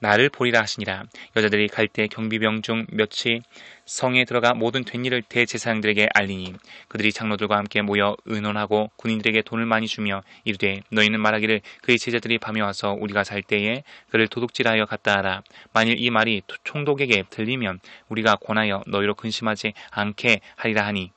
나를 보리라 하시니라. 여자들이 갈 때 경비병 중 몇이 성에 들어가 모든 된 일을 대제사장들에게 알리니 그들이 장로들과 함께 모여 의논하고 군인들에게 돈을 많이 주며 이르되 너희는 말하기를 그의 제자들이 밤에 와서 우리가 살 때에 그를 도둑질하여 갔다 하라. 만일 이 말이 총독에게 들리면 우리가 권하여 너희로 근심하지 않게 하리라 하니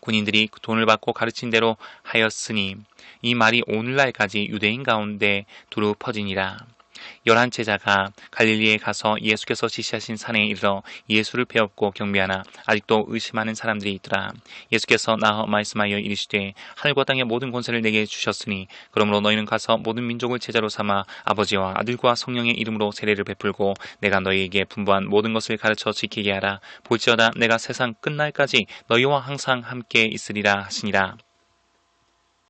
군인들이 돈을 받고 가르친 대로 하였으니 이 말이 오늘날까지 유대인 가운데 두루 퍼지니라. 열한 제자가 갈릴리에 가서 예수께서 지시하신 산에 이르러 예수를 배웠고 경배하나 아직도 의심하는 사람들이 있더라. 예수께서 나와 말씀하여 이르시되 하늘과 땅의 모든 권세를 내게 주셨으니 그러므로 너희는 가서 모든 민족을 제자로 삼아 아버지와 아들과 성령의 이름으로 세례를 베풀고 내가 너희에게 분부한 모든 것을 가르쳐 지키게 하라. 볼지어다 내가 세상 끝날까지 너희와 항상 함께 있으리라 하시니라.